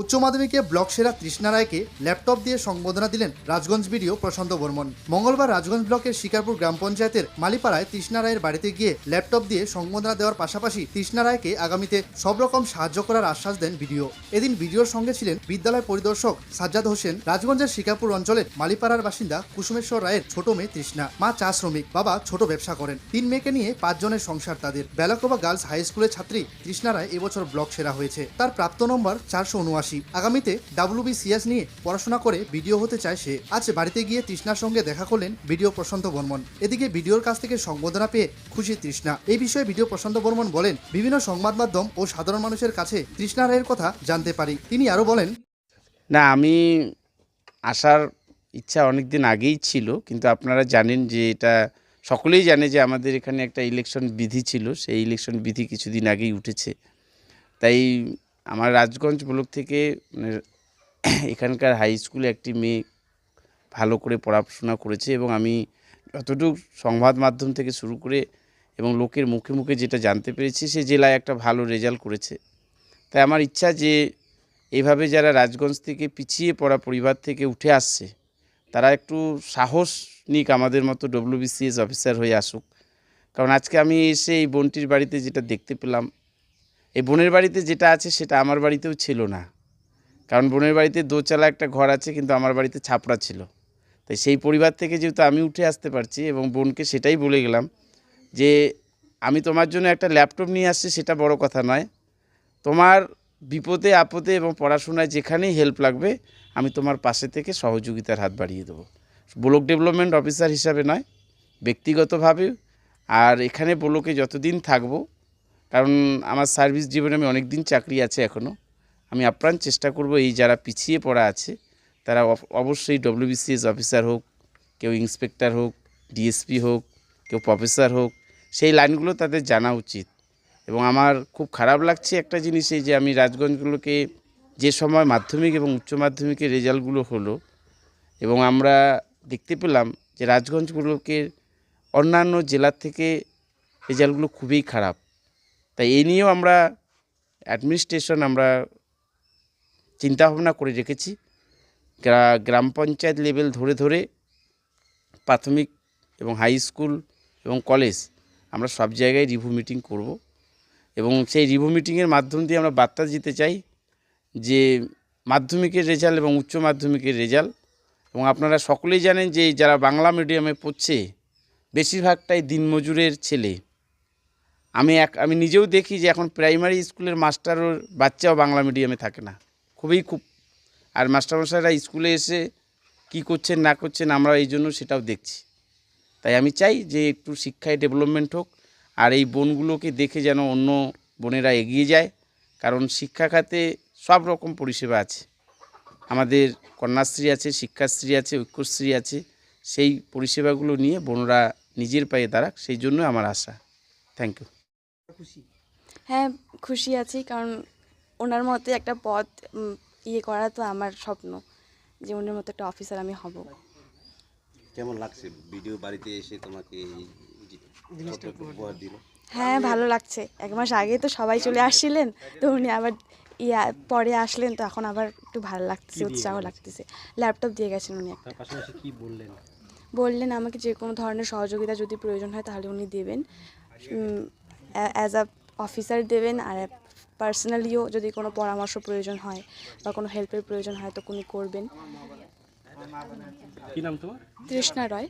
উচ্চ মাধ্যমিকে ব্লক সেরা তৃষ্ণা রায়কে ল্যাপটপ দিয়ে সংবোধনা দিলেন রাজগঞ্জ বিডিও প্রশান্ত বর্মন। মঙ্গলবার রাজগঞ্জ ব্লকের শিকারপুর গ্রাম পঞ্চায়েতের মালিপাড়ায় তৃষ্ণা রায়ের বাড়িতে গিয়ে ল্যাপটপ দিয়ে সংবোধনা দেওয়ার পাশাপাশি তৃষ্ণা রায়কে আগামীতে সব রকম সাহায্য করার আশ্বাস দেন বিডিও। এদিন বিডিওর সঙ্গে ছিলেন বিদ্যালয় পরিদর্শক সাজ্জাদ হোসেন, রাজগঞ্জের শিকারপুর অঞ্চলের মালিপাড়ার বাসিন্দা কুসুমেশ্বর রায়ের ছোট মেয়ে তৃষ্ণা। মা চা শ্রমিক, বাবা ছোট ব্যবসা করেন। তিন মেয়েকে নিয়ে পাঁচজনের সংসার তাদের। বেলাকোবা গার্লস হাই স্কুলের ছাত্রী তৃষ্ণা রায় এবছর ব্লক সেরা হয়েছে। তার প্রাপ্ত নম্বর চারশো উনআশি। উনআশি আগামীতে ডাব্লিউবিসিএস নিয়ে পড়াশোনা করে ভিডিও হতে চায় সে। আজ বাড়িতে গিয়ে তৃষ্ণার সঙ্গে দেখা করলেন ভিডিও প্রশান্ত বর্মন। এদিকে ভিডিওর কাছ থেকে সংবোধনা পেয়ে খুশি তৃষ্ণা। এই বিষয়ে ভিডিও প্রশান্ত বর্মন বলেন, বিভিন্ন সংবাদ মাধ্যম ও সাধারণ মানুষের কাছে তৃষ্ণা রায়ের কথা জানতে পারি। তিনি আরও বলেন, না, আমি আসার ইচ্ছা অনেক দিন আগেই ছিল, কিন্তু আপনারা জানেন যে এটা, সকলেই জানে যে আমাদের এখানে একটা ইলেকশন বিধি ছিল। সেই ইলেকশন বিধি কিছুদিন আগেই উঠেছে। তাই আমার রাজগঞ্জ ব্লক থেকে মানে এখানকার হাই স্কুলে একটি মেয়ে ভালো করে পড়াশোনা করেছে এবং আমি যতটুকু সংবাদ মাধ্যম থেকে শুরু করে এবং লোকের মুখে মুখে যেটা জানতে পেরেছি, সে জেলায় একটা ভালো রেজাল্ট করেছে। তাই আমার ইচ্ছা যে এইভাবে যারা রাজগঞ্জ থেকে পিছিয়ে পড়া পরিবার থেকে উঠে আসছে, তারা একটু সাহস নিক আমাদের মতো ডব্লিউবিসিএস অফিসার হয়ে আসুক। কারণ আজকে আমি এসে এই বোনটির বাড়িতে যেটা দেখতে পেলাম এই বোনের বাড়িতে যেটা আছে সেটা আমার বাড়িতেও ছিল না। কারণ বোনের বাড়িতে দোচালা একটা ঘর আছে, কিন্তু আমার বাড়িতে ছাপড়া ছিল। তাই সেই পরিবার থেকে যেহেতু আমি উঠে আসতে পারছি এবং বোনকে সেটাই বলে গেলাম যে, আমি তোমার জন্য একটা ল্যাপটপ নিয়ে আসছি, সেটা বড় কথা নয়। তোমার বিপদে, আপদে এবং পড়াশোনায় যেখানেই হেল্প লাগবে, আমি তোমার পাশে থেকে সহযোগিতার হাত বাড়িয়ে দেবো। ব্লক ডেভেলপমেন্ট অফিসার হিসাবে নয়, ব্যক্তিগতভাবে। আর এখানে ব্লকে যতদিন থাকব কারণ আমার সার্ভিস জীবনে আমি অনেক দিন চাকরি আছে এখনও আমি আপ্রাণ চেষ্টা করব এই যারা পিছিয়ে পড়া আছে, তারা অব- অবশ্যই ডব্লিউবিসিএস অফিসার হোক, কেউ ইন্সপেক্টর হোক ডিএসপি হোক, কেউ প্রফেসর হোক, সেই লাইনগুলো তাদের জানা উচিত। এবং আমার খুব খারাপ লাগছে একটা জিনিস এই যে আমি রাজগঞ্জগুলোকে যে সময় মাধ্যমিক এবং উচ্চ মাধ্যমিকের রেজাল্টগুলো হলো, এবং আমরা দেখতে পেলাম যে রাজগঞ্জগুলোকে অন্যান্য জেলার থেকে রেজাল্টগুলো খুবই খারাপ। তাই এই নিয়েও আমরা অ্যাডমিনিস্ট্রেশন আমরা চিন্তাভাবনা করে রেখেছি। গ্রা- গ্রাম পঞ্চায়েত লেভেল ধরে ধরে প্রাথমিক এবং হাই স্কুল এবং কলেজ আমরা সব জায়গায় রিভিউ মিটিং করব এবং সেই রিভিউ মিটিংয়ের মাধ্যম দিয়ে আমরা বার্তা দিতে চাই যে মাধ্যমিকের রেজাল্ট এবং উচ্চ মাধ্যমিকের রেজাল্ট এবং আপনারা সকলেই জানেন যে যারা বাংলা মিডিয়ামে পড়ছে, বেশিরভাগটাই দিনমজুরের ছেলে। আমি এক, আমি নিজেও দেখি যে এখন প্রাইমারি স্কুলের মাস্টারও বাচ্চাও বাংলা মিডিয়ামে থাকে না। খুবই খুব, আর মাস্টারমশাইরা স্কুলে এসে কি করছেন, না করছেন আমরা এই জন্য সেটাও দেখছি। তাই আমি চাই যে একটু শিক্ষায় ডেভেলপমেন্ট হোক, আর এই বোনগুলোকে দেখে যেন অন্য বোনেরা এগিয়ে যায়, কারণ শিক্ষা খাতে সব রকম পরিষেবা আছে। আমাদের কন্যাশ্রী আছে, শিক্ষাশ্রী আছে, ঐক্যশ্রী আছে, সেই পরিষেবাগুলো নিয়ে বোনরা নিজের পায়ে দাঁড়াক, সেই জন্য আমার আশা। থ্যাংক ইউ হ্যাঁ খুশি আছি কারণ ওনার মতে একটা পদ ইয়ে করা তো আমার স্বপ্ন যে ওনার মতো একটা অফিসার আমি হব। কেমন লাগছে? ভিডিও বাড়িতে এসে তোমাকে হ্যাঁ ভালো লাগছে। এক মাস আগে তো সবাই চলে আসছিলেন তো উনি আবার ইয়া পরে আসলেন তো এখন আবার একটু ভালো লাগতেছে উৎসাহ লাগতেছে। ল্যাপটপ দিয়ে গেছেন উনি একটা। পাশাপাশি কি বললেন? বললেন আমাকে যে কোনো ধরনের সহযোগিতা যদি প্রয়োজন হয় তাহলে উনি দেবেন। অ্যাজ আ অফিসার দেবেন আর পার্সোনালিও যদি কোনো পরামর্শ প্রয়োজন হয় বা কোনো হেল্পের প্রয়োজন হয় তো উনি করবেন। কি নাম তোমার? তৃষ্ণা রায়।